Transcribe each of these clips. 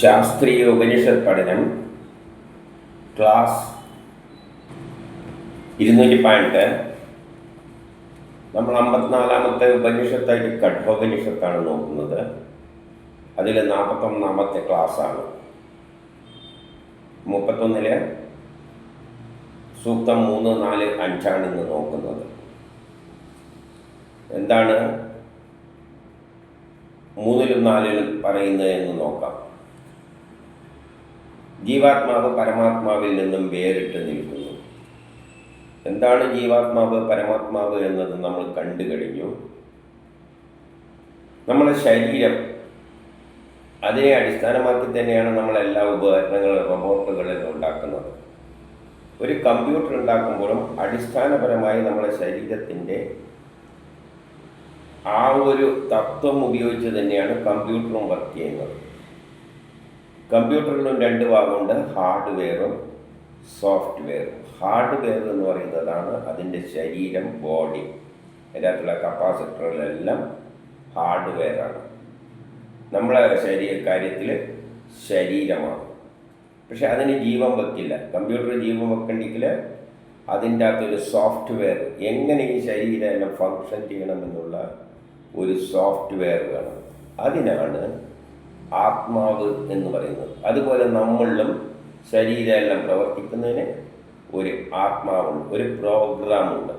ശാസ്ത്രീയ ഉപനിഷത് പഠനം ക്ലാസ് ഇരുന്നൂറ്റി പതിനെട്ട്. നമ്മൾ അമ്പത്തിനാലാമത്തെ ഉപനിഷത്തായിട്ട് കഠോപനിഷത്താണ് നോക്കുന്നത്. അതിൽ നാൽപ്പത്തൊന്നാമത്തെ ക്ലാസ്സാണ്. മുപ്പത്തൊന്നിൽ സൂക്തം മൂന്ന് നാല് അഞ്ചാണ് ഇന്ന് നോക്കുന്നത്. എന്താണ് മൂന്നിലും നാലിലും പറയുന്നത് എന്ന് നോക്കാം. ജീവാത്മാവ് പരമാത്മാവിൽ നിന്നും വേറിട്ട് നിൽക്കുന്നു. എന്താണ് ജീവാത്മാവ് പരമാത്മാവ് എന്നത് നമ്മൾ കണ്ടു കഴിഞ്ഞു. നമ്മുടെ ശരീരം അതിനെ അടിസ്ഥാനമാക്കി തന്നെയാണ് നമ്മളെല്ലാ ഉപകരണങ്ങളും റോബോട്ടുകളിൽ ഉണ്ടാക്കുന്നത്. ഒരു കമ്പ്യൂട്ടർ ഉണ്ടാക്കുമ്പോഴും അടിസ്ഥാനപരമായി നമ്മുടെ ശരീരത്തിന്റെ ആ ഒരു തത്വം ഉപയോഗിച്ച് തന്നെയാണ് കമ്പ്യൂട്ടറും വർക്ക് ചെയ്യുന്നത്. കമ്പ്യൂട്ടറിലും രണ്ട് ഭാഗമുണ്ട് ഹാർഡ്വെയറും സോഫ്റ്റ്വെയറും. ഹാർഡ്വെയർ എന്ന് പറയുന്നതാണ് അതിന്റെ ശരീരം ബോഡി. അതിനകത്തുള്ള കപ്പാസിറ്ററുകളെല്ലാം ഹാർഡ്വെയറാണ് നമ്മളെ ശരീര കാര്യത്തിൽ ശരീരമാണ്. പക്ഷെ അതിന് ജീവൻ വെക്കില്ല. കമ്പ്യൂട്ടർ ജീവൻ വെക്കണ്ടെങ്കിൽ അതിന്റെ അകത്തൊരു സോഫ്റ്റ്വെയർ എങ്ങനെ ഈ ശരീരം എല്ലാം ഫങ്ഷൻ ചെയ്യണമെന്നുള്ള ഒരു സോഫ്റ്റ്വെയർ വേണം. അതിനാണ് ആത്മാവ് എന്ന് പറയുന്നത്. അതുപോലെ നമ്മളിലും ശരീരമെല്ലാം പ്രവർത്തിക്കുന്നതിന് ഒരു ആത്മാവുണ്ട് ഒരു പ്രോഗ്രാമുണ്ട്.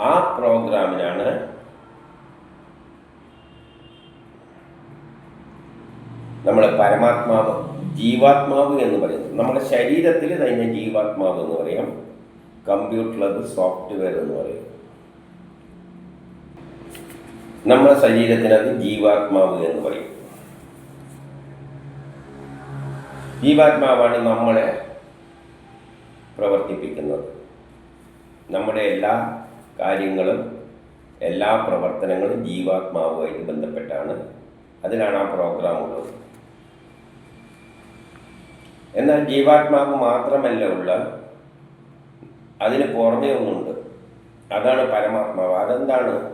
ആ പ്രോഗ്രാമിനാണ് നമ്മൾ പരമാത്മാവ് ജീവാത്മാവ് എന്ന് പറയുന്നത്. നമ്മുടെ ശരീരത്തിൽ തന്നെ ജീവാത്മാവ് എന്ന് പറയാം. കമ്പ്യൂട്ടറിലത് സോഫ്റ്റ്വെയർ എന്ന് പറയും. നമ്മുടെ ശരീരത്തിനത് ജീവാത്മാവ് എന്ന് പറയും. ജീവാത്മാവാണ് നമ്മളെ പ്രവർത്തിപ്പിക്കുന്നത്. നമ്മുടെ എല്ലാ കാര്യങ്ങളും എല്ലാ പ്രവർത്തനങ്ങളും ജീവാത്മാവുമായിട്ട് ബന്ധപ്പെട്ടാണ്. അതിലാണ് ആ പ്രോഗ്രാം ഉള്ളത്. എന്നാൽ ജീവാത്മാവ് മാത്രമല്ല ഉള്ള അതിന് പുറമേ ഒന്നുണ്ട്. അതാണ് പരമാത്മാവ്. അതെന്താണ്?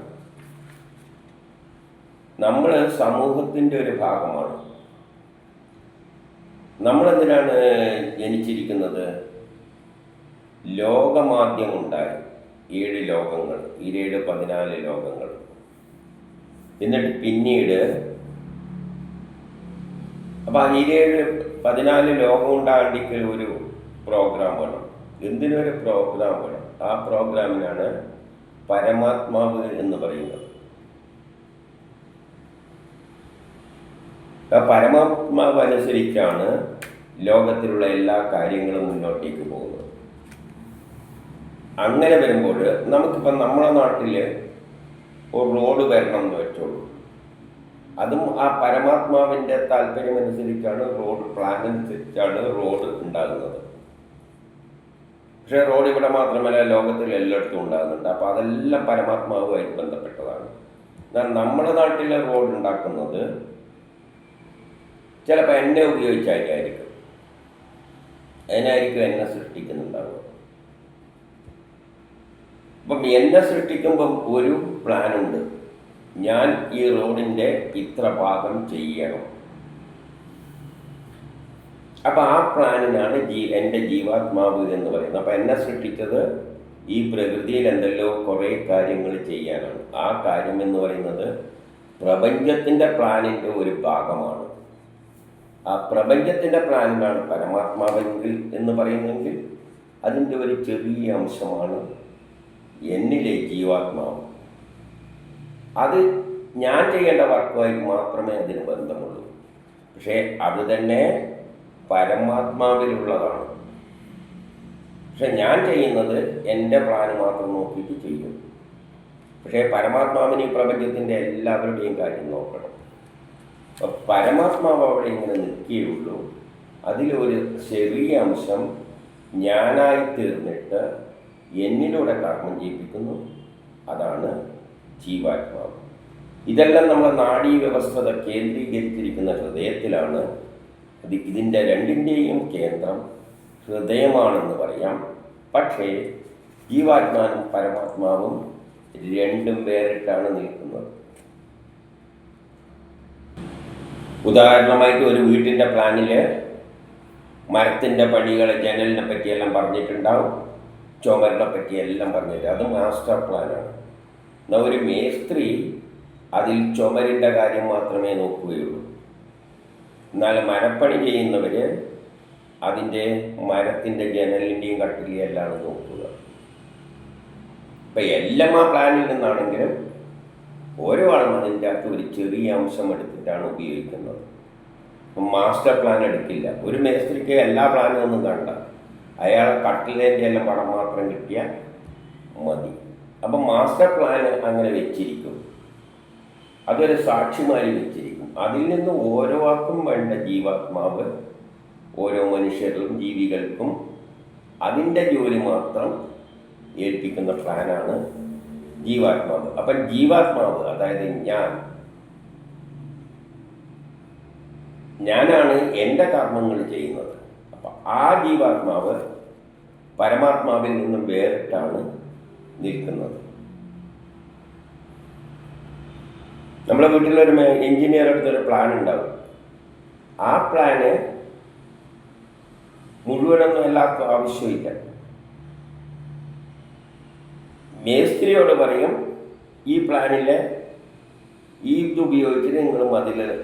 നമ്മൾ സമൂഹത്തിന്റെ ഒരു ഭാഗമാണ്. നമ്മളെന്തിനാണ് ജനിച്ചിരിക്കുന്നത്? ലോകമാദ്യം ഉണ്ടായി ഏഴ് ലോകങ്ങൾ ഇരേഴ് പതിനാല് ലോകങ്ങൾ. എന്നിട്ട് പിന്നീട് അപ്പം ആ ഈരേഴ് പതിനാല് ലോകം ഉണ്ടാകേണ്ടിക്ക് ഒരു പ്രോഗ്രാം വേണം. എന്തിനൊരു പ്രോഗ്രാം വേണം? ആ പ്രോഗ്രാമിനാണ് പരമാത്മാവ് എന്ന് പറയുന്നത്. പരമാത്മാവ് അനുസരിച്ചാണ് ലോകത്തിലുള്ള എല്ലാ കാര്യങ്ങളും മുന്നോട്ടേക്ക് പോകുന്നത്. അങ്ങനെ വരുമ്പോൾ നമുക്കിപ്പം നമ്മുടെ നാട്ടിൽ ഒരു റോഡ് വരണം എന്ന് വെച്ചോളൂ. അതും ആ പരമാത്മാവിന്റെ താല്പര്യമനുസരിച്ചാണ് റോഡ് പ്ലാൻ അനുസരിച്ചാണ് റോഡ് ഉണ്ടാകുന്നത്. പക്ഷേ റോഡ് ഇവിടെ മാത്രമല്ല ലോകത്തിൽ എല്ലായിടത്തും ഉണ്ടാകുന്നുണ്ട്. അപ്പോൾ അതെല്ലാം പരമാത്മാവുമായിട്ട് ബന്ധപ്പെട്ടതാണ്. എന്നാൽ നമ്മുടെ നാട്ടിലെ റോഡ് ഉണ്ടാക്കുന്നത് ചിലപ്പോൾ എണ്ണ ഉപയോഗിച്ചായിരിക്കും അതിനായിരിക്കും എന്നെ സൃഷ്ടിക്കുന്നുണ്ടാവുക. അപ്പം എന്നെ സൃഷ്ടിക്കുമ്പം ഒരു പ്ലാനുണ്ട്. ഞാൻ ഈ റോഡിന്റെ ഇത്ര ഭാഗം ചെയ്യണം. അപ്പം ആ പ്ലാനിനാണ് ജീ എന്റെ ജീവാത്മാവ് എന്ന് പറയുന്നത്. അപ്പം എന്നെ സൃഷ്ടിച്ചത് ഈ പ്രകൃതിയിൽ എന്തെല്ലോ കുറേ കാര്യങ്ങൾ ചെയ്യാനാണ്. ആ കാര്യം എന്ന് പറയുന്നത് പ്രപഞ്ചത്തിന്റെ പ്ലാനിന്റെ ഒരു ഭാഗമാണ്. ആ പ്രപഞ്ചത്തിന്റെ പ്ലാനിലാണ് പരമാത്മാവെങ്കിൽ എന്ന് പറയുന്നെങ്കിൽ അതിന്റെ ഒരു ചെറിയ അംശമാണ് എന്നിലെ ജീവാത്മാവ്. അത് ഞാൻ ചെയ്യേണ്ട വർക്കുമായി മാത്രമേ അതിന് ബന്ധമുള്ളൂ. പക്ഷേ അത് തന്നെ പരമാത്മാവിലുള്ളതാണ്. പക്ഷെ ഞാൻ ചെയ്യുന്നത് എന്റെ പ്ലാന് മാത്രം നോക്കിയിട്ട് ചെയ്യും. പക്ഷേ പരമാത്മാവിന് ഈ പ്രപഞ്ചത്തിന്റെ എല്ലാവരുടെയും കാര്യം നോക്കണം. പരമാത്മാവ് അവിടെ ഇങ്ങനെ നിൽക്കുകയുള്ളൂ. അതിലൊരു ചെറിയ അംശം ഞാനായി തീർന്നിട്ട് എന്നിലൂടെ കർമ്മം ചെയ്യിപ്പിക്കുന്നു. അതാണ് ജീവാത്മാവ്. ഇതെല്ലാം നമ്മുടെ നാഡീ വ്യവസ്ഥത കേന്ദ്രീകരിച്ചിരിക്കുന്ന ഹൃദയത്തിലാണ്. അത് ഇതിന്റെ രണ്ടിന്റെയും കേന്ദ്രം ഹൃദയമാണെന്ന് പറയാം. പക്ഷേ ജീവാത്മാവും പരമാത്മാവും രണ്ടും വേറിട്ടാണ് നിൽക്കുന്നത്. ഉദാഹരണമായിട്ട് ഒരു വീട്ടിന്റെ പ്ലാനിൽ മരത്തിന്റെ പണികൾ ജനലിനെ പറ്റിയെല്ലാം പറഞ്ഞിട്ടുണ്ടാവും. ചുമരിനെ പറ്റിയെല്ലാം പറഞ്ഞിട്ട്. അത് മാസ്റ്റർ പ്ലാനാണ് എന്നാൽ ഒരു മേസ്ത്രി അതിൽ ചുമരിന്റെ കാര്യം മാത്രമേ നോക്കുകയുള്ളൂ. എന്നാൽ മരപ്പണി ചെയ്യുന്നവർ അതിന്റെ മരത്തിന്റെ ജനലിന്റെയും എല്ലാം നോക്കുക. ഇപ്പം എല്ലാം ആ പ്ലാനിൽ നിന്നാണെങ്കിലും ഓരോ ആളും അതിന്റെ അകത്ത് ഒരു ചെറിയ അംശം എടുത്തിട്ടാണ് ഉപയോഗിക്കുന്നത്. ഇപ്പം മാസ്റ്റർ പ്ലാൻ എടുക്കില്ല. ഒരു മേസ്ത്രിക്ക് എല്ലാ പ്ലാനും ഒന്നും കണ്ട. അയാൾ കട്ടിലേന്റെ എല്ലാം പടം മാത്രം കിട്ടിയാൽ മതി. അപ്പം മാസ്റ്റർ പ്ലാൻ അങ്ങനെ വെച്ചിരിക്കും. അതൊരു സാക്ഷിമാരി വെച്ചിരിക്കും. അതിൽ നിന്ന് ഓരോ ആൾക്കും വേണ്ട ജീവാത്മാവ് ഓരോ മനുഷ്യരിലും ജീവികൾക്കും അതിന്റെ ജോലി മാത്രം ഏൽപ്പിക്കുന്ന പ്ലാനാണ് ജീവാത്മാവ്. അപ്പം ജീവാത്മാവ് അതായത് ഞാൻ ഞാനാണ് എന്റെ കർമ്മങ്ങൾ ചെയ്യുന്നത്. അപ്പം ആ ജീവാത്മാവ് പരമാത്മാവിൽ നിന്നും വേറിട്ടാണ് നിൽക്കുന്നത്. നമ്മളെ വീട്ടിലൊരു എഞ്ചിനീയർ അടുത്തൊരു പ്ലാൻ ഉണ്ടാവും. ആ പ്ലാന് മുഴുവനൊന്നും എല്ലാവർക്കും ആവശ്യമില്ല മേസ്ത്രിയോട് പറയും ഈ പ്ലാനിലെ ഈ ഇത് ഉപയോഗിച്ചിട്ട് നിങ്ങൾ മതിൽ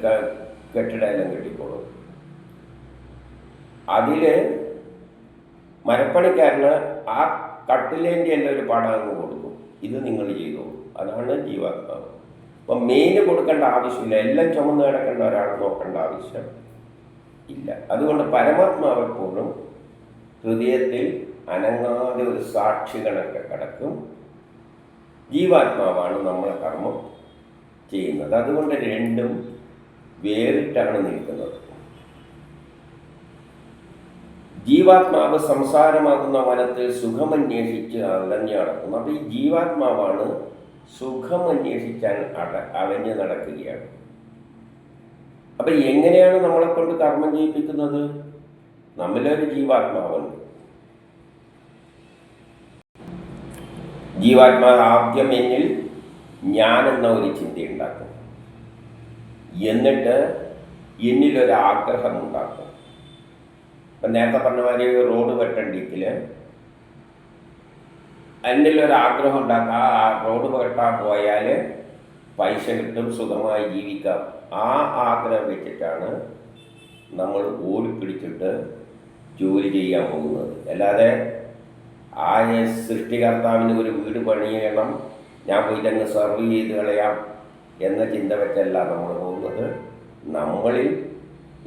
കെട്ടിടമെല്ലാം കെട്ടിക്കോളും. അതിൽ മരപ്പണിക്കാരന് ആ കട്ടിലേന്റെ എല്ലാം ഒരു പടം അങ്ങ് കൊടുക്കും. ഇത് നിങ്ങൾ ചെയ്തോളൂ. അതാണ് ജീവാത്മാവ്. അപ്പം മെയിന് കൊടുക്കേണ്ട ആവശ്യമില്ല. എല്ലാം ചുമന്ന് കിടക്കേണ്ട ഒരാൾ നോക്കേണ്ട ആവശ്യം ഇല്ല. അതുകൊണ്ട് പരമാത്മാവ് എപ്പോഴും ഹൃദയത്തിൽ അനങ്ങാതെ ഒരു സാക്ഷി കണക്ക് കിടക്കും. ജീവാത്മാവാണ് നമ്മളെ കർമ്മം ചെയ്യുന്നത്. അതുകൊണ്ട് രണ്ടും വേറിട്ടാണ് നിൽക്കുന്നത്. ജീവാത്മാവ് സംസാരമാകുന്ന വനത്തിൽ സുഖമന്വേഷിച്ച് അലഞ്ഞു നടക്കുന്നു അപ്പോൾ ഈ ജീവാത്മാവാണ് സുഖമന്വേഷിക്കാൻ അട അലഞ്ഞു നടക്കുകയാണ്. അപ്പം എങ്ങനെയാണ് നമ്മളെക്കൊണ്ട് കർമ്മം ചെയ്യിപ്പിക്കുന്നത്? നമ്മിലൊരു ജീവാത്മാവുണ്ട്. ജീവാത്മാവ് ആദ്യം എന്നിൽ എന്ന ഒരു ചിന്തയുണ്ടാക്കും എന്നിട്ട് എന്നിലൊരു ആഗ്രഹം ഉണ്ടാക്കും ഇപ്പം നേരത്തെ പറഞ്ഞ മാതിരി റോഡ് വെട്ടണ്ടെങ്കിൽ എന്നിലൊരു ആഗ്രഹം ഉണ്ടാക്കുക ആ റോഡ് വെട്ടാൻ പോയാൽ പൈസ കിട്ടും സുഖമായി ജീവിക്കാം. ആ ആഗ്രഹം വെച്ചിട്ടാണ് നമ്മൾ ഓടിപ്പിടിച്ചിട്ട് ജോലി ചെയ്യാൻ പോകുന്നത്. അല്ലാതെ ആ സൃഷ്ടികർത്താവിന് ഒരു വീട് പണിയണം. ഞാൻ പോയിട്ട് അങ്ങ് സർവ് ചെയ്ത് കളയാം എന്ന ചിന്ത വെച്ചല്ല നമ്മൾ പോകുന്നത്. നമ്മളിൽ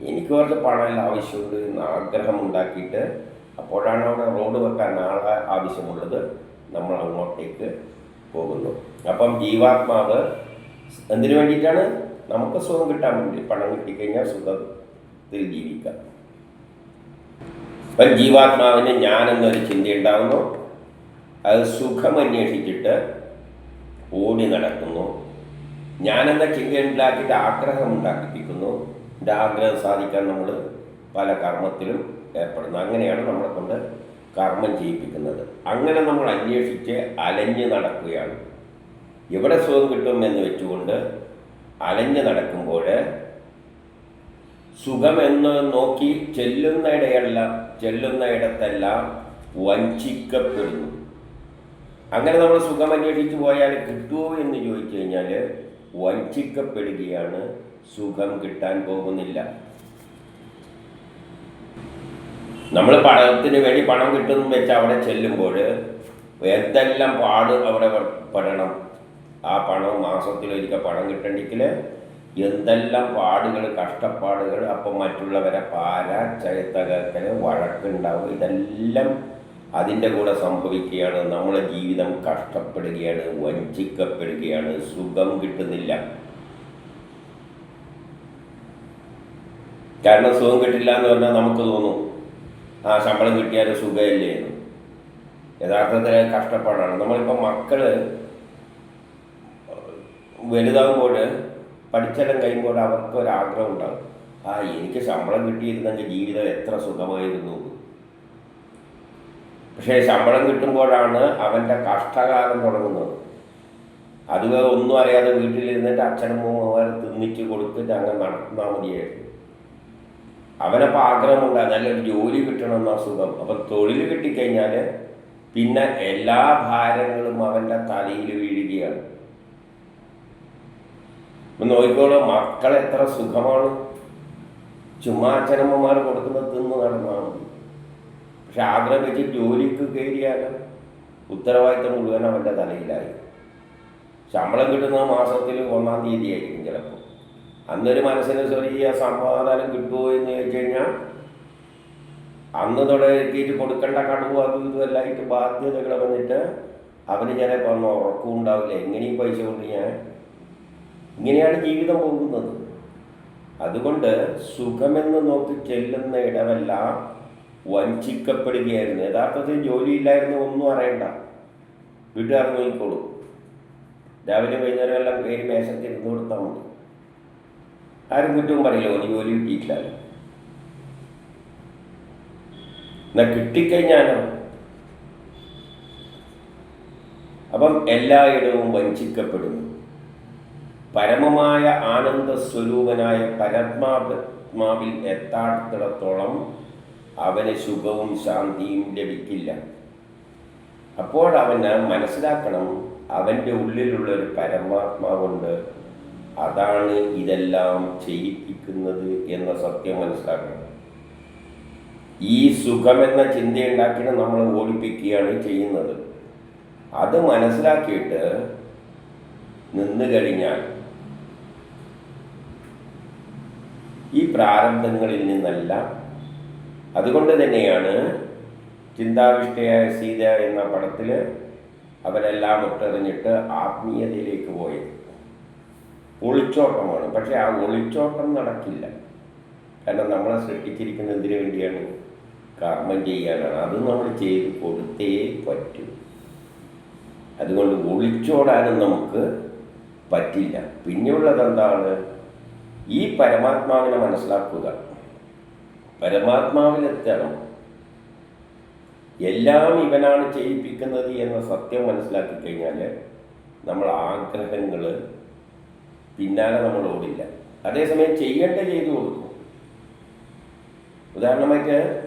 എനിക്ക് കുറച്ച് പണം ആവശ്യമുണ്ട് എന്ന് ആഗ്രഹം ഉണ്ടാക്കിയിട്ട് അപ്പോഴാണ് അവിടെ റോഡ് വെക്കാൻ ആളെ ആവശ്യമുള്ളത്. നമ്മൾ അങ്ങോട്ടേക്ക് പോകുന്നു. അപ്പം ജീവാത്മാവ് എന്തിനു വേണ്ടിയിട്ടാണ്? നമുക്ക് സുഖം കിട്ടാൻ വേണ്ടി പണം കിട്ടിക്കഴിഞ്ഞാൽ സുഖത്തിൽ ജീവിക്കാം. അപ്പം ജീവാത്മാവിന് ഞാൻ എന്നൊരു ചിന്തയുണ്ടാകുന്നു അത് സുഖം അന്വേഷിച്ചിട്ട് ഓടി നടക്കുന്നു. ഞാനെന്ന ചിന്ത ഉണ്ടാക്കിയിട്ട് ആഗ്രഹം ഉണ്ടാക്കിപ്പിക്കുന്നു. എന്റെ ആഗ്രഹം സാധിക്കാൻ നമ്മൾ പല കർമ്മത്തിലും ഏർപ്പെടുന്നു. അങ്ങനെയാണ് നമ്മളെ കൊണ്ട് കർമ്മം ചെയ്യിപ്പിക്കുന്നത്. അങ്ങനെ നമ്മൾ അന്വേഷിച്ച് അലഞ്ഞ് നടക്കുകയാണ്. എവിടെ സുഖം കിട്ടും എന്ന് വെച്ചുകൊണ്ട് അലഞ്ഞ് നടക്കുമ്പോൾ സുഖമെന്ന് നോക്കി ചെല്ലുന്നിടയല്ല ചെല്ലുന്നിടത്തെല്ലാം വഞ്ചിക്കപ്പെടുന്നു. അങ്ങനെ നമ്മൾ സുഖം അന്വേഷിച്ച് പോയാൽ കിട്ടുമോ എന്ന് ചോദിച്ചു കഴിഞ്ഞാൽ വഞ്ചിക്കപ്പെടുകയാണ് സുഖം കിട്ടാൻ പോകുന്നില്ല. നമ്മൾ പണത്തിന് വേണ്ടി പണം കിട്ടുന്നു വെച്ച് അവിടെ ചെല്ലുമ്പോൾ എന്തെല്ലാം പാട് അവിടെ പെടണം ആ പണം മാസത്തിലൊരിക്കൽ പണം കിട്ടണമെങ്കിൽ എന്തെല്ലാം പാടുകൾ കഷ്ടപ്പാടുകൾ അപ്പം മറ്റുള്ളവരെ പാര ചയത്തകക്കൽ വഴക്കുണ്ടാവും. ഇതെല്ലാം അതിന്റെ കൂടെ സംഭവിക്കുകയാണ്. നമ്മുടെ ജീവിതം കഷ്ടപ്പെടുകയാണ് വഞ്ചിക്കപ്പെടുകയാണ്. സുഖം കിട്ടുന്നില്ല. കാരണം സുഖം കിട്ടില്ല എന്ന് പറഞ്ഞാൽ നമുക്ക് തോന്നും ആ ശമ്പളം കിട്ടിയാൽ സുഖമില്ലേ എന്ന്. യഥാർത്ഥത്തിൽ കഷ്ടപ്പാടാണ്. നമ്മളിപ്പോൾ മക്കൾ വലുതാകുമ്പോൾ പഠിച്ചെല്ലാം കഴിയുമ്പോൾ അവർക്ക് ഒരാഗ്രഹം ഉണ്ടാകും ആ എനിക്ക് ശമ്പളം കിട്ടിയിരുന്നെങ്കിൽ ജീവിതം എത്ര സുഖമായിരുന്നു. പക്ഷേ ശമ്പളം കിട്ടുമ്പോഴാണ് അവന്റെ കഷ്ടകാലം തുടങ്ങുന്നത്. അത് ഒന്നും അറിയാതെ വീട്ടിലിരുന്നിട്ട് അച്ഛനും അച്ഛനമ്മമാർ തിന്നിച്ച് കൊടുത്തിട്ട് അങ്ങ് നടന്നാൽ മതിയായിരുന്നു. അവനപ്പോൾ ആഗ്രഹമുണ്ട് നല്ലൊരു ജോലി കിട്ടണമെന്ന സുഖം. അപ്പം തൊഴിൽ കിട്ടിക്കഴിഞ്ഞാൽ പിന്നെ എല്ലാ ഭാരങ്ങളും അവന്റെ തലയിൽ വീഴുകയാണ്. ഇപ്പം നോക്കിക്കോളൂ മക്കൾ എത്ര സുഖമാണ്. ചുമ്മാ അച്ഛനമ്മമാർ കൊടുക്കുന്നത് തിന്ന് നടന്നാണ്. പക്ഷെ ആഗ്രഹം വെച്ച് ജോലിക്ക് കയറിയാലും? ഉത്തരവാദിത്തം മുഴുവൻ അവന്റെ തലയിലായി. ശമ്പളം കിട്ടുന്ന മാസത്തിൽ ഒന്നാം തീയതി ആയിരിക്കും ചിലപ്പോൾ അന്നൊരു മനസ്സിന് ചെറിയ സമാധാനം കിട്ടുമോ എന്ന് ചോദിച്ചു കഴിഞ്ഞാൽ അന്ന് തുടങ്ങിയിട്ട് കൊടുക്കേണ്ട കടവും അതും ഇതുമെല്ലായിട്ട് ബാധ്യതകൾ വന്നിട്ട് അവന് ചിലപ്പോൾ ഒന്നും ഉറക്കം ഉണ്ടാവില്ല. എങ്ങനെയും പൈസ കൊണ്ട് ഞാൻ ഇങ്ങനെയാണ് ജീവിതം പോകുന്നത്. അതുകൊണ്ട് സുഖമെന്ന് നോക്കി ചെല്ലുന്ന ഇടമെല്ലാം വഞ്ചിക്കപ്പെടുകയായിരുന്നു. യഥാർത്ഥത്തിൽ ജോലിയില്ലായിരുന്നു ഒന്നും അറിയണ്ട. വീട്ടുകാർ നോക്കിക്കോളൂ. രാവിലെ വൈകുന്നേരം എല്ലാം കയറി മേശത്തിൽ ഇരുന്ന് കൊടുത്താൽ മതി. ആരും കുറ്റവും പറയില്ല. ഒരു ജോലി കിട്ടിയിട്ടില്ലല്ലോ. എന്നാ കിട്ടിക്കഴിഞ്ഞാലോ? അപ്പം എല്ലായിടവും വഞ്ചിക്കപ്പെടുന്നു. പരമമായ ആനന്ദ സ്വരൂപനായ പരമാത്മാവിൽ എത്താത്തിടത്തോളം അവന് സുഖവും ശാന്തിയും ലഭിക്കില്ല. അപ്പോൾ അവന് മനസ്സിലാക്കണം അവന്റെ ഉള്ളിലുള്ള ഒരു പരമാത്മാവുണ്ട് അതാണ് ഇതെല്ലാം ചെയ്യിപ്പിക്കുന്നത് എന്ന സത്യം മനസ്സിലാക്കണം. ഈ സുഖമെന്ന ചിന്തയുണ്ടാക്കിയിട്ട് നമ്മൾ ഓടിപ്പിക്കുകയാണ് ചെയ്യുന്നത്. അത് മനസ്സിലാക്കിയിട്ട് നിന്നു കഴിഞ്ഞാൽ ഈ പ്രാരബ്ധങ്ങളിൽ നിന്നല്ല അതുകൊണ്ട് തന്നെയാണ് ചിന്താവിഷ്ടയായ സീത എന്ന പടത്തിൽ അവരെല്ലാം ഒട്ടെറിഞ്ഞിട്ട് ആത്മീയതയിലേക്ക് പോയത്. ഒളിച്ചോട്ടമാണ്. പക്ഷെ ആ ഒളിച്ചോട്ടം നടക്കില്ല. കാരണം നമ്മളെ സൃഷ്ടിച്ചിരിക്കുന്ന എന്തിനു വേണ്ടിയാണ് കർമ്മം ചെയ്യാനാണ്. അത് നമ്മൾ ചെയ്ത് കൊടുത്തേ പറ്റൂ. അതുകൊണ്ട് ഒളിച്ചോടാനും നമുക്ക് പറ്റില്ല. പിന്നെയുള്ളത് എന്താണ് ഈ പരമാത്മാവിനെ മനസ്സിലാക്കുക. പരമാത്മാവിലെത്തണം എല്ലാം ഇവനാണ് ചെയ്യിപ്പിക്കുന്നത് എന്ന സത്യം മനസ്സിലാക്കി കഴിഞ്ഞാൽ നമ്മൾ ആഗ്രഹങ്ങൾ പിന്നാലെ നമ്മൾ ഓടില്ല. അതേസമയം ചെയ്യേണ്ട ചെയ്തു കൊടുക്കും. ഉദാഹരണമായിട്ട്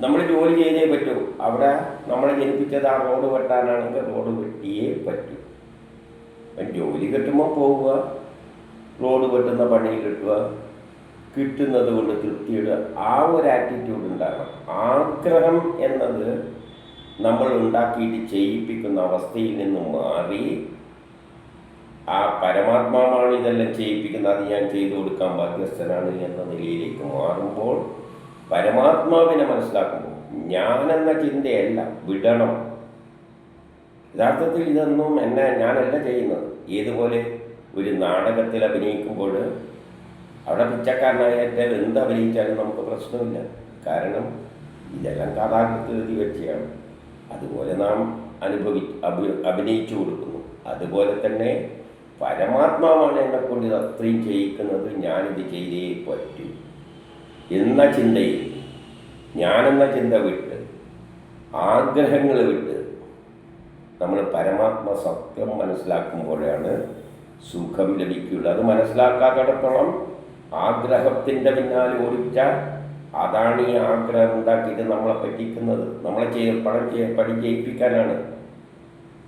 നമ്മൾ ജോലി ചെയ്തേ പറ്റൂ. അവിടെ നമ്മളെ ജനിപ്പിച്ചത് ആ റോഡ് വെട്ടാനാണെങ്കിൽ റോഡ് വെട്ടിയേ പറ്റൂ. ജോലി കിട്ടുമ്പോൾ പോവുക. റോഡ് വെട്ടുന്ന പണി കിട്ടുക കിട്ടുന്നത് കൊണ്ട് തൃപ്തിയിടുക ആ ഒരു ആറ്റിറ്റ്യൂഡ് ഉണ്ടാകണം. ആഗ്രഹം എന്നത് നമ്മൾ ഉണ്ടാക്കിയിട്ട് ചെയ്യിപ്പിക്കുന്ന അവസ്ഥയിൽ നിന്ന് മാറി ആ പരമാത്മാവാണ് ഇതെല്ലാം ചെയ്യിപ്പിക്കുന്നത് അത് ഞാൻ ചെയ്തു കൊടുക്കാൻ ബാധ്യസ്ഥനാണ് എന്ന നിലയിലേക്ക് മാറുമ്പോൾ പരമാത്മാവിനെ മനസ്സിലാക്കുമ്പോൾ ഞാനെന്ന ചിന്തയല്ല വിടണം. യഥാർത്ഥത്തിൽ ഇതൊന്നും എന്നെ ഞാനല്ല ചെയ്യുന്നത്. ഏതുപോലെ? ഒരു നാടകത്തിൽ അഭിനയിക്കുമ്പോൾ അവിടെ പിച്ചക്കാരനായിട്ട് എന്ത് അഭിനയിച്ചാലും നമുക്ക് പ്രശ്നമില്ല. കാരണം ഇതെല്ലാം കഥാകൃത്ത് എഴുതി വെച്ചാണ് അതുപോലെ നാം അനുഭവി അഭി അഭിനയിച്ചു കൊടുക്കുന്നു. അതുപോലെ തന്നെ പരമാത്മാവാണ് എന്നെ കൊണ്ട് ഇത് അത്രയും ചെയ്യിക്കുന്നത്. ഞാനിത് ചെയ്തേ പറ്റൂ. എന്ന ചിന്തയിൽ ഞാനെന്ന ചിന്ത വിട്ട് ആഗ്രഹങ്ങൾ വിട്ട് നമ്മൾ പരമാത്മ സത്യം മനസ്സിലാക്കുമ്പോഴാണ് സുഖം ലഭിക്കുകയുള്ളൂ അത് മനസ്സിലാക്കാത്തിടത്തോളം ആഗ്രഹത്തിന്റെ പിന്നാലെ ഓടിച്ചാൽ അതാണ് ഈ ആഗ്രഹം ഉണ്ടാക്കിയിട്ട് നമ്മളെ പറ്റിക്കുന്നത്. നമ്മളെ ചെയ്ത് പണം ചെയ്യ പണി ചെയ്യിപ്പിക്കാനാണ്.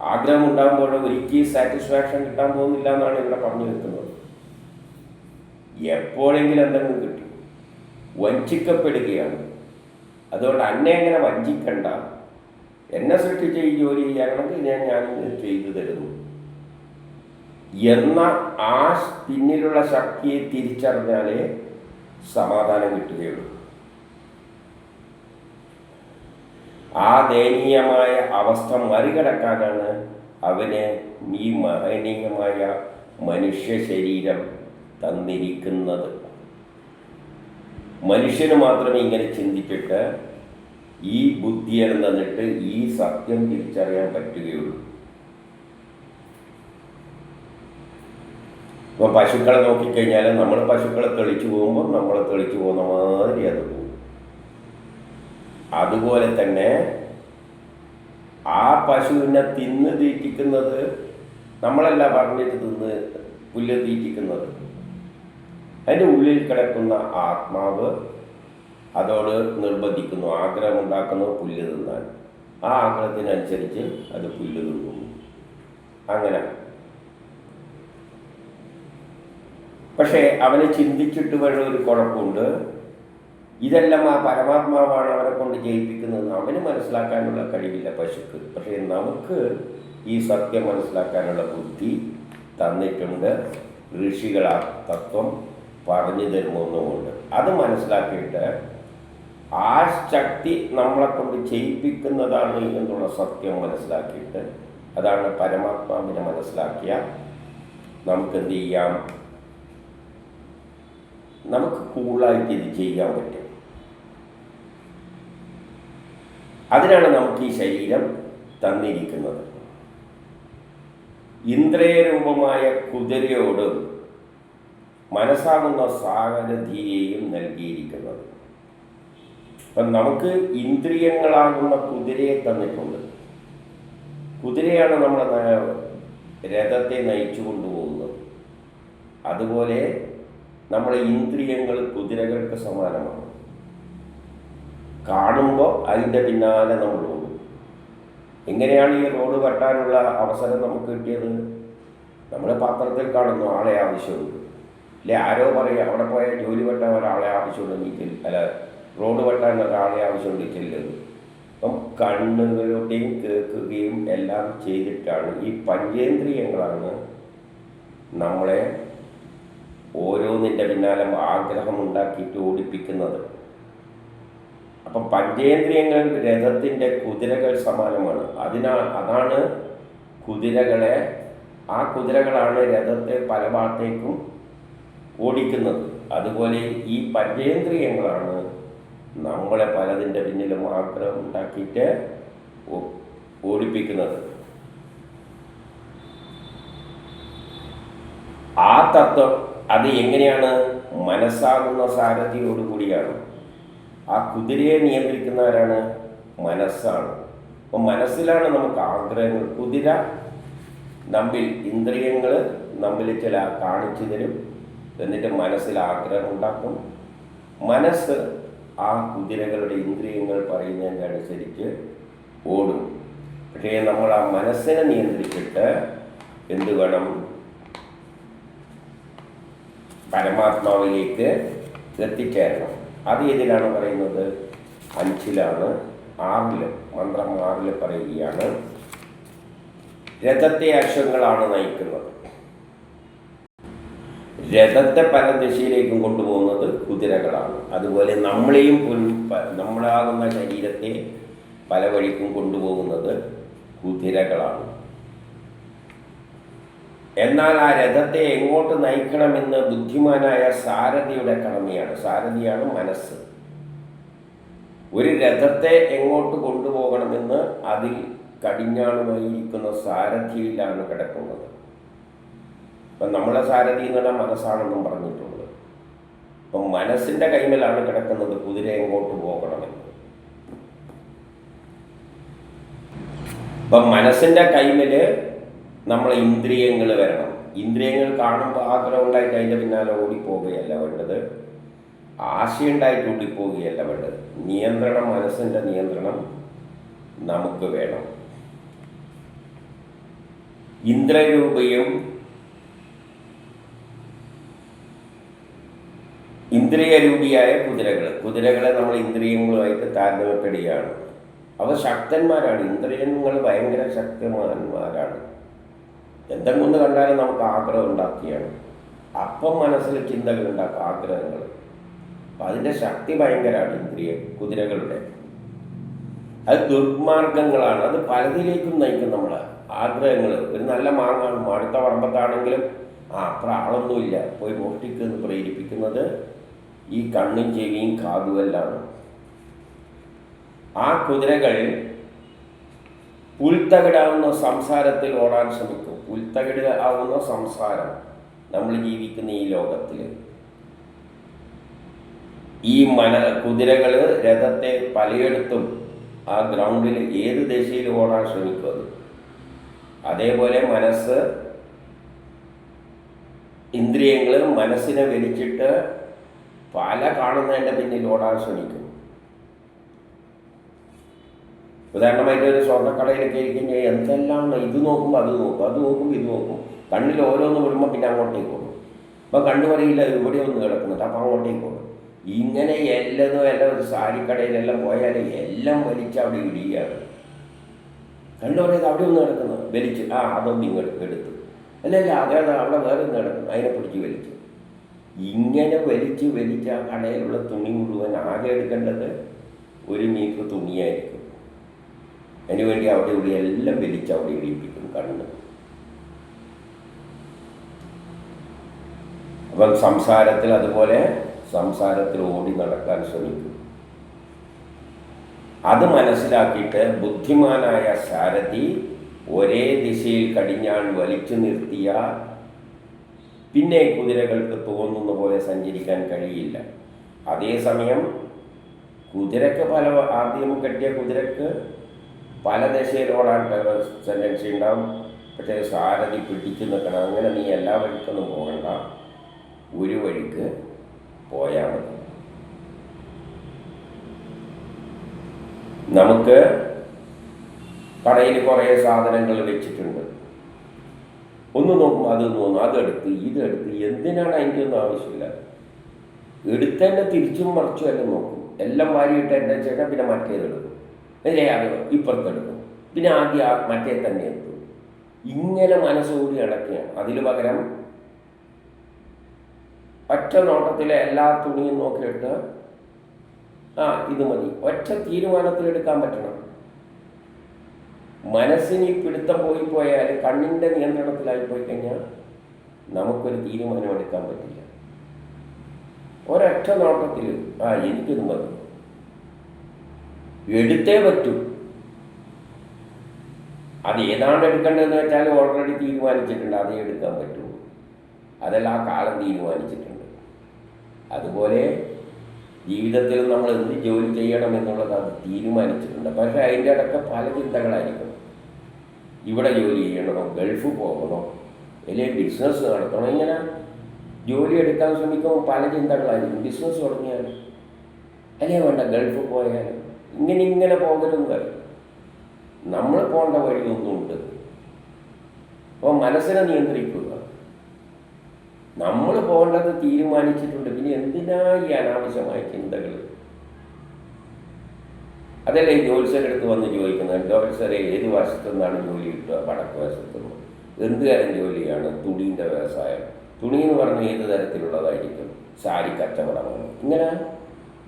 ആഗ്രഹം ഉണ്ടാകുമ്പോൾ ഒരിക്കലും സാറ്റിസ്ഫാക്ഷൻ കിട്ടാൻ പോകുന്നില്ല എന്നാണ് ഇവിടെ പറഞ്ഞു വെക്കുന്നത്. എപ്പോഴെങ്കിലും എന്തെങ്കിലും കിട്ടും. വഞ്ചിക്കപ്പെടുകയാണ്. അതുകൊണ്ട് അന്നെ എങ്ങനെ വഞ്ചിക്കണ്ട? എന്നെ സൃഷ്ടിച്ച് ഈ ജോലി ചെയ്യണമെങ്കിൽ ഞാൻ ഞാൻ ചെയ്തു തരുന്നു. എന്ന ആ പിന്നിലുള്ള ശക്തിയെ തിരിച്ചറിഞ്ഞാലേ സമാധാനം കിട്ടുകയുള്ളൂ. ആ ദയനീയമായ അവസ്ഥ മറികടക്കാനാണ് അവന് ഈ മഹനീയമായ മനുഷ്യ ശരീരം തന്നിരിക്കുന്നത്. മനുഷ്യന് മാത്രമേ ഇങ്ങനെ ചിന്തിച്ചിട്ട് ഈ ബുദ്ധിയെന്ന് തന്നിട്ട് ഈ സത്യം തിരിച്ചറിയാൻ പറ്റുകയുള്ളൂ. ഇപ്പോൾ പശുക്കളെ നോക്കിക്കഴിഞ്ഞാൽ നമ്മൾ പശുക്കളെ തെളിച്ചു പോകുമ്പോൾ നമ്മൾ തെളിച്ചു പോകുന്ന മാതിരി അത് പോകും. അതുപോലെ തന്നെ ആ പശുവിനെ തിന്ന് തീറ്റിക്കുന്നത് നമ്മളല്ല പറഞ്ഞിട്ട് തിന്ന് പുല്ല് തീറ്റിക്കുന്നത്. അതിന്റെ ഉള്ളിൽ കിടക്കുന്ന ആത്മാവ് അതോട് നിർബന്ധിക്കുന്നു ആഗ്രഹം ഉണ്ടാക്കുന്നു പുല്ല് തിന്നാൻ. ആ ആഗ്രഹത്തിനനുസരിച്ച് അത് പുല്ല് തിന്നുന്നു. അങ്ങനെ പക്ഷേ അവനെ ചിന്തിച്ചിട്ട് വേണ്ട ഒരു കുഴപ്പമുണ്ട്. ഇതെല്ലാം ആ പരമാത്മാവാണ് അവനെ കൊണ്ട് ജയിപ്പിക്കുന്നത് അവന് മനസ്സിലാക്കാനുള്ള കഴിവില്ല പശുക്ക്. പക്ഷേ നമുക്ക് ഈ സത്യം മനസ്സിലാക്കാനുള്ള ബുദ്ധി തന്നിട്ടുണ്ട്. ഋഷികൾ ആ തത്വം പറഞ്ഞു തരുമെന്നുമുണ്ട് അത് മനസ്സിലാക്കിയിട്ട് ആ ശക്തി നമ്മളെ കൊണ്ട് ചെയ്യിപ്പിക്കുന്നതാണ് എന്നുള്ള സത്യം മനസ്സിലാക്കിയിട്ട് അതാണ് പരമാത്മാവിനെ മനസ്സിലാക്കിയ നമുക്ക് എന്ത് ചെയ്യാം? നമുക്ക് കൂളായിട്ട് ഇത് ചെയ്യാൻ പറ്റും. അതിനാണ് നമുക്ക് ഈ ശരീരം തന്നിരിക്കുന്നത്. ഇന്ദ്രയരൂപമായ കുതിരയോട് മനസ്സാകുന്ന സാഗരധിയെയും നൽകിയിരിക്കുന്നത്. അപ്പം നമുക്ക് ഇന്ദ്രിയങ്ങളാകുന്ന കുതിരയെ തന്നിട്ടുണ്ട്. കുതിരയാണ് നമ്മുടെ രഥത്തെ നയിച്ചു കൊണ്ടുപോകുന്നത് അതുപോലെ നമ്മുടെ ഇന്ദ്രിയങ്ങൾ കുതിരകൾക്ക് സമാനമാണ്. കാണുമ്പോൾ അതിന്റെ പിന്നാലെ നമ്മൾ പോകും. എങ്ങനെയാണ് ഈ റോഡ് വെട്ടാനുള്ള അവസരം നമുക്ക് കിട്ടിയത്? നമ്മൾ പത്രത്തിൽ കാണുന്നു ആളെ ആവശ്യമുണ്ട്. അല്ലെ ആരോ പറയുക അവിടെ പോയാൽ ജോലി വെട്ടാൻ ഒരാളെ ആവശ്യമുണ്ട് നീ അല്ല റോഡ് വെട്ടാൻ ഒരാളെ ആവശ്യമുണ്ട് ചെല്ലത് അപ്പം കണ്ണുകളുടെയും കേൾക്കുകയും എല്ലാം ചെയ്തിട്ടാണ് ഈ പഞ്ചേന്ദ്രിയങ്ങളാണ് നമ്മളെ ഓരോന്നിന്റെ പിന്നാലെ ആഗ്രഹം ഉണ്ടാക്കിയിട്ട് ഓടിപ്പിക്കുന്നത്. അപ്പം പഞ്ചേന്ദ്രിയങ്ങൾ രഥത്തിന്റെ കുതിരകൾ സമാനമാണ്. അതിനാ അതാണ് കുതിരകളെ ആ കുതിരകളാണ് രഥത്തെ പല ഭാഗത്തേക്കും ഓടിക്കുന്നത്. അതുപോലെ ഈ പഞ്ചേന്ദ്രിയങ്ങളാണ് നമ്മളെ പലതിന്റെ പിന്നിലും ആഗ്രഹം ഉണ്ടാക്കിയിട്ട് ഓടിപ്പിക്കുന്നത്. ആ തത്വം അത് എങ്ങനെയാണ് മനസ്സാകുന്ന സാരഥിയോടുകൂടിയാണ് ആ കുതിരയെ നിയന്ത്രിക്കുന്നവരാണ് മനസ്സാണ്. അപ്പം മനസ്സിലാണ് നമുക്ക് ആഗ്രഹങ്ങൾ. കുതിര നമ്മിൽ ഇന്ദ്രിയങ്ങൾ നമ്മിൽ ചില കാണിച്ചു തരും. എന്നിട്ട് മനസ്സിൽ ആഗ്രഹം ഉണ്ടാക്കും. മനസ്സ് ആ കുതിരകളുടെ ഇന്ദ്രിയങ്ങൾ പറയുന്നതിന്റെ അനുസരിച്ച് ഓടും. പക്ഷേ നമ്മൾ ആ മനസ്സിനെ നിയന്ത്രിച്ചിട്ട് എന്ത് വേണം? പരമാത്മാവിലേക്ക് എത്തിച്ചേരണം. അത് ഏതിലാണ് പറയുന്നത്? അഞ്ചിലാണ് ആറിൽ മന്ത്രം ആറിൽ പറയുകയാണ് രഥത്തെ അശ്വങ്ങളാണ് നയിക്കുന്നത്. രഥത്തെ പല ദിശയിലേക്കും കൊണ്ടുപോകുന്നത് കുതിരകളാണ്. അതുപോലെ നമ്മളെയും പുൻ നമ്മളാകുന്ന ശരീരത്തെ പല വഴിക്കും കൊണ്ടുപോകുന്നത് കുതിരകളാണ്. എന്നാൽ ആ രഥത്തെ എങ്ങോട്ട് നയിക്കണമെന്ന് ബുദ്ധിമാനായ സാരഥിയുടെ കടമയാണ്. സാരഥിയാണ് മനസ്സ്. ഒരു രഥത്തെ എങ്ങോട്ട് കൊണ്ടുപോകണമെന്ന് അതിൽ കടിഞ്ഞാണുമായിരിക്കുന്ന സാരഥിയിലാണ് കിടക്കുന്നത്. അപ്പം നമ്മളെ സാരഥി എന്ന് പറഞ്ഞാൽ മനസ്സാണെന്നും പറഞ്ഞിട്ടുള്ളത് അപ്പം മനസ്സിന്റെ കൈമലാണ് കിടക്കുന്നത് കുതിര എങ്ങോട്ട് പോകണമെന്ന്. അപ്പം മനസ്സിന്റെ കൈമൽ നമ്മളെ ഇന്ദ്രിയങ്ങൾ വരണം. ഇന്ദ്രിയങ്ങൾ കാണുമ്പോൾ ആഗ്രഹം ഉണ്ടായിട്ട് അതിന്റെ പിന്നാലെ ഓടിപ്പോവുകയല്ല വേണ്ടത്. ആശയുണ്ടായിട്ട് ഓടിപ്പോവുകയല്ല വേണ്ടത്. നിയന്ത്രണം മനസ്സിന്റെ നിയന്ത്രണം നമുക്ക് വേണം. ഇന്ദ്രരൂപയും ഇന്ദ്രിയരൂപിയായ കുതിരകൾ കുതിരകളെ നമ്മൾ ഇന്ദ്രിയങ്ങളുമായിട്ട് താരതമ്യപ്പെടുകയാണ്. അവ ശക്തന്മാരാണ്. ഇന്ദ്രിയങ്ങൾ ഭയങ്കര ശക്തന്മാരാണ് എന്തെങ്കിലും കൊണ്ട് കണ്ടാലും നമുക്ക് ആഗ്രഹം ഉണ്ടാക്കിയാണ് അപ്പം മനസ്സിൽ ചിന്തകൾ ഉണ്ടാക്കും ആഗ്രഹങ്ങൾ. അപ്പം അതിന്റെ ശക്തി ഭയങ്കരമാണ് ഇന്ദ്രിയ കുതിരകളുടെ. അത് ദുർമാർഗങ്ങളാണ്. അത് പലതിലേക്കും നയിക്കും നമ്മളെ ആഗ്രഹങ്ങൾ. ഒരു നല്ല മാങ്ങാണ് അടുത്ത പറമ്പത്താണെങ്കിലും ആ അത്ര ആളൊന്നുമില്ല. പോയി മോഷ്ടിക്കുമെന്ന് പ്രേരിപ്പിക്കുന്നത് ഈ കണ്ണും ചെവിയും കാതുമെല്ലാണ് ആ കുതിരകൾ പുൽത്തകിടാവുന്ന സംസാരത്തിൽ ഓടാൻ ശ്രമിക്കും. പുൽത്തകിട് ആവുന്ന സംസാരം നമ്മൾ ജീവിക്കുന്ന ഈ ലോകത്തിൽ ഈ മന കുതിരകൾ രഥത്തെ പലയിടത്തും ആ ഗ്രൗണ്ടിൽ ഏത് ദിശയിൽ ഓടാൻ ശ്രമിക്കുന്നത് അതേപോലെ മനസ്സ് ഇന്ദ്രിയങ്ങൾ മനസ്സിനെ വലിച്ചിട്ട് പല കാണുന്നതിന്റെ പിന്നിൽ ഓടാൻ ശ്രമിക്കും. ഉദാഹരണമായിട്ട് ഒരു സ്വർണക്കടയിലൊക്കെ ഇരിക്കുന്ന എന്തെല്ലാം ഇത് നോക്കുമ്പോൾ അത് നോക്കും അത് നോക്കും ഇത് നോക്കും. കണ്ണിൽ ഓരോന്ന് വിടുമ്പോൾ പിന്നെ അങ്ങോട്ടേക്ക് പോകും. അപ്പം കണ്ണു പറയില്ല ഇവിടെ ഒന്ന് കിടക്കുന്നുണ്ട് അപ്പം അങ്ങോട്ടേക്ക് പോകും. ഇങ്ങനെ എല്ലതും എല്ലാം ഒരു സാരിക്കടയിലെല്ലാം പോയാൽ എല്ലാം വലിച്ച് അവിടെ ഇടിയാണ് കണ്ടു പറയുന്നത് അവിടെ ഒന്ന് കിടക്കുന്നു വലിച്ച്. ആ അതൊന്നും ഇങ്ങോട്ട് എടുത്തു അല്ലല്ല അല്ല അതെ അതെ അവിടെ വേറെ ഒന്ന് കിടക്കുന്നു അതിനെ പിടിച്ച് വലിച്ചു. ഇങ്ങനെ വലിച്ച് വലിച്ച് ആ കടയിലുള്ള തുണി മുഴുവൻ ആകെ എടുക്കേണ്ടത് ഒരു മീറ്റർ തുണിയായിരിക്കും. അതിനുവേണ്ടി അവിടെ ഇവിടെ എല്ലാം വലിച്ച് അവിടെ ഇടിയിപ്പിക്കും കണ്ണ്. അപ്പം സംസാരത്തിൽ അതുപോലെ സംസാരത്തിൽ ഓടി നടക്കാൻ ശ്രമിക്കും. അത് മനസ്സിലാക്കിയിട്ട് ബുദ്ധിമാനായ സാരഥി ഒരേ ദിശയിൽ കടിഞ്ഞാൾ വലിച്ചു നിർത്തിയ പിന്നെ കുതിരകൾക്ക് തോന്നുന്ന പോലെ സഞ്ചരിക്കാൻ കഴിയില്ല. അതേസമയം കുതിരക്ക് പല ആദ്യം കെട്ടിയ കുതിരക്ക് പല ദിശയിൽ ഓടാൻ ടെൻഡൻസി ഉണ്ടാവും. പക്ഷേ സാരഥി പിടിച്ചു നിൽക്കണം. അങ്ങനെ നീ എല്ലാ വഴിക്കൊന്നും പോകണ്ട. ഒരു വഴിക്ക് പോയാൽ മതി. നമുക്ക് കടയിൽ കുറേ സാധനങ്ങൾ വെച്ചിട്ടുണ്ട്. ഒന്ന് നോക്കും അത് തോന്നും അതെടുത്ത് ഇതെടുത്ത് എന്തിനാണ് അതിന്റെ ഒന്നും ആവശ്യമില്ല? എടുത്തന്നെ തിരിച്ചും മറിച്ചും എല്ലാം നോക്കും. എല്ലാം മാറിയിട്ട് എന്നെ ചേട്ടാ പിന്നെ മറ്റേതെടുക്കും അത് ഇപ്പുറത്തെടുക്കും. പിന്നെ ആദ്യം മറ്റേ തന്നെ എത്തും. ഇങ്ങനെ മനസ്സുകൂടി അടക്കുകയാണ് അതിന് പകരം ഒറ്റ നോട്ടത്തിലെ എല്ലാ തുണിയും നോക്കിയിട്ട് ആ ഇത് മതി. ഒറ്റ തീരുമാനത്തിൽ എടുക്കാൻ പറ്റണം. മനസ്സിന് പിടുത്തം പോയി പോയാൽ കണ്ണിന്റെ നിയന്ത്രണത്തിലായി പോയി കഴിഞ്ഞാൽ നമുക്കൊരു തീരുമാനം എടുക്കാൻ പറ്റില്ല. ഒരൊറ്റ നോട്ടത്തിൽ ആ എനിക്കിത് മതി. എടുത്തേ പറ്റൂ. അത് ഏതാണ് എടുക്കേണ്ടതെന്ന് വെച്ചാൽ ഓൾറെഡി തീരുമാനിച്ചിട്ടുണ്ട് അതേ എടുക്കാൻ പറ്റുള്ളൂ അതല്ല ആ കാലം തീരുമാനിച്ചിട്ടുണ്ട്. അതുപോലെ ജീവിതത്തിൽ നമ്മൾ എന്ത് ജോലി ചെയ്യണം എന്നുള്ളത് അത് തീരുമാനിച്ചിട്ടുണ്ട്. പക്ഷേ അതിന്റെ ഇടയ്ക്ക് പല ചിന്തകളായിരിക്കും. ഇവിടെ ജോലി ചെയ്യണമോ ഗൾഫ് പോകണോ അല്ലെങ്കിൽ ബിസിനസ് നടത്തണം ഇങ്ങനെ ജോലി എടുക്കാൻ ശ്രമിക്കുമ്പോൾ പല ചിന്തകളായിരിക്കും. ബിസിനസ് തുടങ്ങിയാൽ അല്ലേ വേണ്ട ഗൾഫ് പോയാൽ ഇങ്ങനെ ഇങ്ങനെ പോകരുത്. നമ്മൾ പോകേണ്ട വഴിയൊന്നുമുണ്ട് അപ്പോൾ മനസ്സിനെ നിയന്ത്രിക്കുക. നമ്മൾ പോകേണ്ടത് തീരുമാനിച്ചിട്ടുണ്ട്. പിന്നെ എന്തിനാ ഈ അനാവശ്യമായ ചിന്തകൾ അതല്ലേ ജോത്സ്യരുടെ അടുത്ത് വന്ന് ചോദിക്കുന്നത്? ജോലിസരെ ഏത് വശത്തു നിന്നാണ് ജോലി കിട്ടുക? വടക്ക് വശത്തു നിന്ന്? എന്ത് തരം ജോലിയാണ്? തുണീന്റെ വ്യവസായം. തുണി എന്ന് പറഞ്ഞാൽ ഏത് തരത്തിലുള്ളതായിരിക്കും? സാരി കച്ചവടമാണ് ഇങ്ങനെ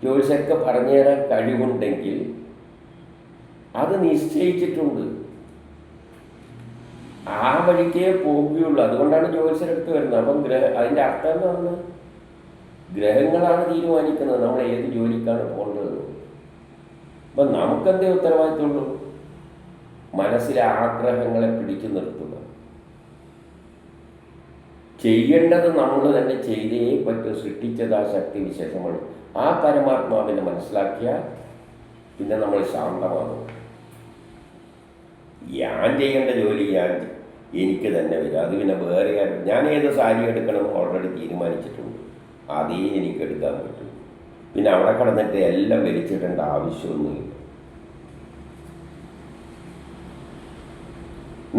ജോത്സ്യൊക്കെ പറഞ്ഞു തരാൻ കഴിവുണ്ടെങ്കിൽ അത് നിശ്ചയിച്ചിട്ടുണ്ട്. ആ വഴിക്കേ പോകുകയുള്ളൂ അതുകൊണ്ടാണ് ജ്യോത്സ്യരെടുത്ത് വരുന്നത്. അപ്പം ഗ്രഹ അതിന്റെ അർത്ഥം എന്ന് ഗ്രഹങ്ങളാണ് തീരുമാനിക്കുന്നത്. നമ്മൾ ഏത് ജോലിക്കാണ് പോകേണ്ടത്? അപ്പം നമുക്കെന്തേ ഉത്തരവാദിത്തമുള്ളൂ മനസ്സിലെ ആഗ്രഹങ്ങളെ പിടിച്ചു നിർത്തുക. ചെയ്യേണ്ടത് നമ്മൾ തന്നെ ചെയ്തേ പറ്റും. സൃഷ്ടിച്ചത് ആ ശക്തി വിശേഷമാണ്. ആ പരമാത്മാവിനെ മനസ്സിലാക്കിയാൽ പിന്നെ നമ്മൾ ശാന്തമാകും. ഞാൻ ചെയ്യേണ്ട ജോലി ഞാൻ എനിക്ക് തന്നെ വരും. അത് പിന്നെ വേറെ ഞാൻ ഏത് സാരി എടുക്കണം ഓൾറെഡി തീരുമാനിച്ചിട്ടുണ്ട്. അതേ എനിക്ക് എടുക്കാൻ പറ്റും. പിന്നെ അവിടെ കിടന്നിട്ട് എല്ലാം വലിച്ചിടേണ്ട ആവശ്യമൊന്നുമില്ല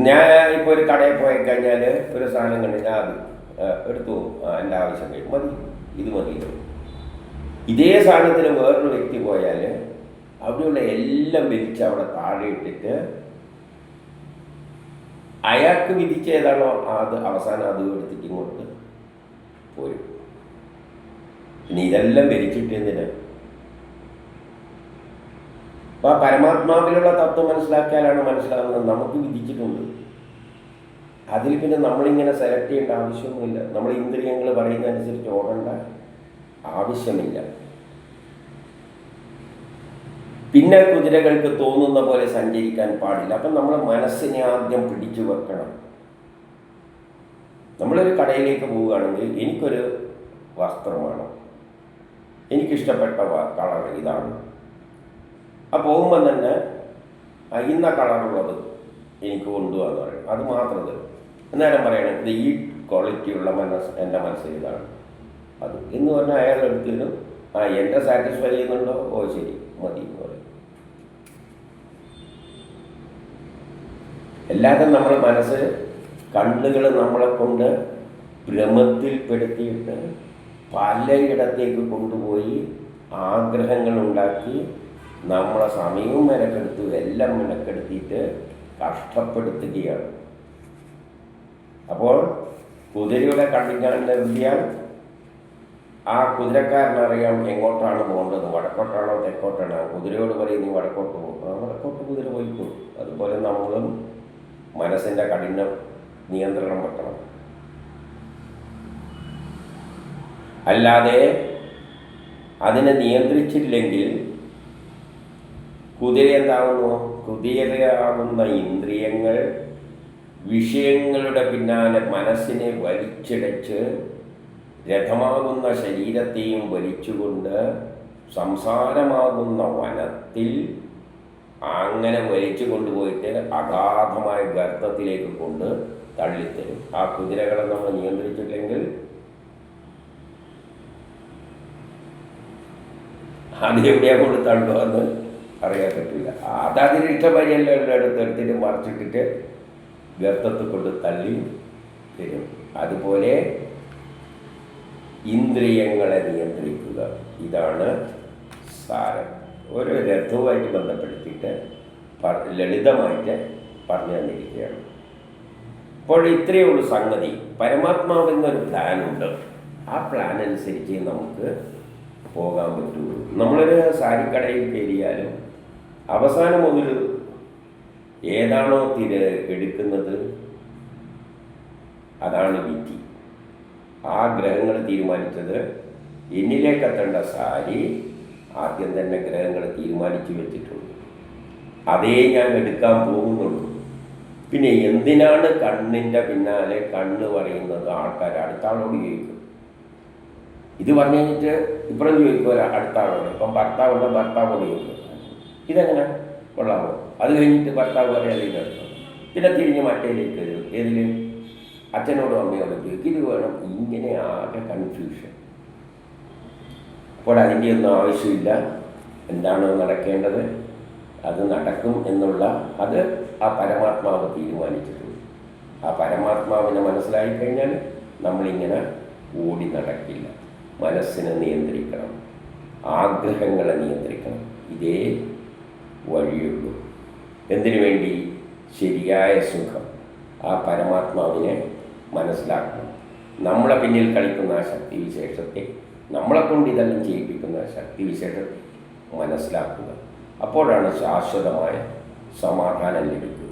ഞാൻ ഇപ്പോൾ ഒരു കടയിൽ പോയി കഴിഞ്ഞാൽ ഒരു സാധനം കണ്ടിട്ട് അത് എടുത്തു എന്റെ ആവശ്യം കഴിയും മതി. ഇത് മതി. ഇതേ സാധനത്തിന് വേറൊരു വ്യക്തി പോയാൽ അവിടെയുള്ള എല്ലാം വിരിച്ച് അവിടെ താഴെ ഇട്ടിട്ട് അയാൾക്ക് വിധിച്ച ഏതാണോ അത് അവസാനം അത് എടുത്തിട്ട് ഇങ്ങോട്ട് പോരും. പിന്നെ ഇതെല്ലാം വലിച്ചിട്ട് എന്തിന്? അപ്പൊ ആ പരമാത്മാവിലുള്ള തത്വം മനസ്സിലാക്കിയാലാണ് മനസ്സിലാകുന്നത് നമുക്ക് വിധിച്ചിട്ടുണ്ട്. അതിൽ പിന്നെ നമ്മളിങ്ങനെ സെലക്ട് ചെയ്യേണ്ട ആവശ്യമൊന്നുമില്ല. നമ്മൾ ഇന്ദ്രിയങ്ങൾ പറയുന്നതനുസരിച്ച് ഓടേണ്ട. ആവശ്യമില്ല. പിന്നെ കുതിരകൾക്ക് തോന്നുന്ന പോലെ സഞ്ചരിക്കാൻ പാടില്ല. അപ്പം നമ്മൾ മനസ്സിനെ ആദ്യം പിടിച്ചു വെക്കണം. നമ്മളൊരു കടയിലേക്ക് പോവുകയാണെങ്കിൽ എനിക്കൊരു വസ്ത്രമാണ്. എനിക്കിഷ്ടപ്പെട്ട കളർ ഇതാണ്. ആ പോകുമ്പോൾ തന്നെ ഇന്ന കളറുള്ളത് എനിക്ക് കൊണ്ടുപോകാന്ന് പറയും അത് മാത്രം തരും. അന്നേരം പറയണം ഇത് ഈ ക്വാളിറ്റിയുള്ള മനസ്സ് എന്റെ മനസ്സിൽ ഇതാണ്. അത്. എന്ന് പറഞ്ഞാൽ അയാൾ വരും ആ എന്നെ സാറ്റിസ്ഫൈ ചെയ്യുന്നുണ്ടോ? ഓ ശരി. മതി എന്ന് പറയും. അല്ലാതെ നമ്മുടെ മനസ്സ് കണ്ണുകൾ നമ്മളെ കൊണ്ട് ഭ്രമത്തിൽപ്പെടുത്തിയിട്ട് പലയിടത്തേക്ക് കൊണ്ടുപോയി ആഗ്രഹങ്ങൾ ഉണ്ടാക്കി നമ്മളെ സമയവും മെനക്കെടുത്തു എല്ലാം മെനക്കെടുത്തിയിട്ട് കഷ്ടപ്പെടുത്തുകയാണ്. അപ്പോൾ കുതിരയുടെ കണ്ണിക്കാണ്ട് നിർത്തിയാൽ ആ കുതിരക്കാരനറിയാം എങ്ങോട്ടാണ് പോകേണ്ടത് വടക്കോട്ടാണോ തെക്കോട്ടാണോ? കുതിരയോട് പറയും നീ വടക്കോട്ട് പോകും ആ വടക്കോട്ട് കുതിര പോയിക്കോ അതുപോലെ നമ്മളും മനസ്സിന്റെ കഠിന നിയന്ത്രണം വെക്കണം. അല്ലാതെ അതിനെ നിയന്ത്രിച്ചില്ലെങ്കിൽ കുതിര എന്താകുന്നു കുതിരയാകുന്ന ഇന്ദ്രിയങ്ങൾ വിഷയങ്ങളുടെ പിന്നാലെ മനസ്സിനെ വലിച്ചിടച്ച് രഥമാകുന്ന ശരീരത്തെയും വലിച്ചുകൊണ്ട് സംസാരമാകുന്ന വനത്തിൽ അങ്ങനെ വലിച്ചു കൊണ്ടുപോയിട്ട് അഗാധമായ ഗർത്തത്തിലേക്ക് കൊണ്ട് തള്ളിത്തരും. ആ കുതിരകളെ നമ്മൾ നിയന്ത്രിച്ചില്ലെങ്കിൽ അത് എവിടെയാ കൊണ്ട് തള്ളുമെന്ന് അറിയാൻ പറ്റില്ല അതതിന് ഇഷ്ടമാരിയല്ല എടുത്ത് എടുത്തിട്ട് മറിച്ചിട്ടിട്ട് ഗർത്തത്തിൽ കൊണ്ട് തള്ളി തരും അതുപോലെ ഇന്ദ്രിയങ്ങളെ നിയന്ത്രിക്കുക. ഇതാണ് സാരം. ഒരു രഥവുമായിട്ട് ബന്ധപ്പെടുത്തിയിട്ട് ലളിതമായിട്ട് പറഞ്ഞു തന്നിരിക്കുകയാണ്. അപ്പോൾ ഇത്രയേ ഉള്ളൂ സംഗതി. പരമാത്മാവെന്നൊരു പ്ലാനുണ്ട്. ആ പ്ലാൻ അനുസരിച്ച് നമുക്ക് പോകാൻ പറ്റുള്ളൂ. നമ്മളൊരു സാരിക്കടയിൽ കയറിയാലും അവസാനം മുതൽ ഏതാണോ തിര എടുക്കുന്നത് അതാണ് വിധി. ആ ഗ്രഹങ്ങൾ തീരുമാനിച്ചത് എന്നിലേക്ക് എത്തേണ്ട സാരി ആദ്യം തന്നെ ഗ്രഹങ്ങൾ തീരുമാനിച്ചു വെച്ചിട്ടുണ്ട് അതേ ഞാൻ എടുക്കാൻ പോകുന്നുള്ളൂ. പിന്നെ എന്തിനാണ് കണ്ണിന്റെ പിന്നാലെ കണ്ണ് പറയുന്നത് ആൾക്കാർ അടുത്ത ആളോട് ചോദിക്കും. ഇത് പറഞ്ഞു കഴിഞ്ഞിട്ട് ഇപ്പുറം ചോദിക്കും അടുത്ത ആളോട് ഇപ്പം ഭർത്താവുണ്ട് ഭർത്താവോട് ചോദിക്കും. ഇതെങ്ങനെ? കൊള്ളാമോ? അത് കഴിഞ്ഞിട്ട് ഭർത്താവ് പറയാതെ പിന്നെ തിരിഞ്ഞ് മറ്റേലേക്ക് ഏതിൽ അച്ഛനോടും അമ്മയോടും ഇത് വേണം ഇങ്ങനെ ആകെ കൺഫ്യൂഷൻ അപ്പോൾ അതിന്റെ ഒന്നും ആവശ്യമില്ല. എന്താണ് നടക്കേണ്ടത്? അത് നടക്കും എന്നുള്ള അത് ആ പരമാത്മാവ് തീരുമാനിച്ചിട്ടുണ്ട്. ആ പരമാത്മാവിനെ മനസ്സിലായി കഴിഞ്ഞാൽ നമ്മളിങ്ങനെ ഓടി നടക്കില്ല. മനസ്സിനെ നിയന്ത്രിക്കണം. ആഗ്രഹങ്ങളെ നിയന്ത്രിക്കണം. ഇതേ വഴിയുള്ളൂ. എന്തിനു വേണ്ടി? ശരിയായ സുഖം. ആ പരമാത്മാവിനെ മനസ്സിലാക്കണം നമ്മളെ പിന്നിൽ കളിക്കുന്ന ആ ശക്തിവിശേഷത്തെ നമ്മളെ കൊണ്ട് ഇതെല്ലാം ചെയ്യിപ്പിക്കുന്ന ശക്തിവിശേഷത്തെ മനസ്സിലാക്കുക. അപ്പോഴാണ് ശാശ്വതമായ സമാധാനം ലഭിക്കുക.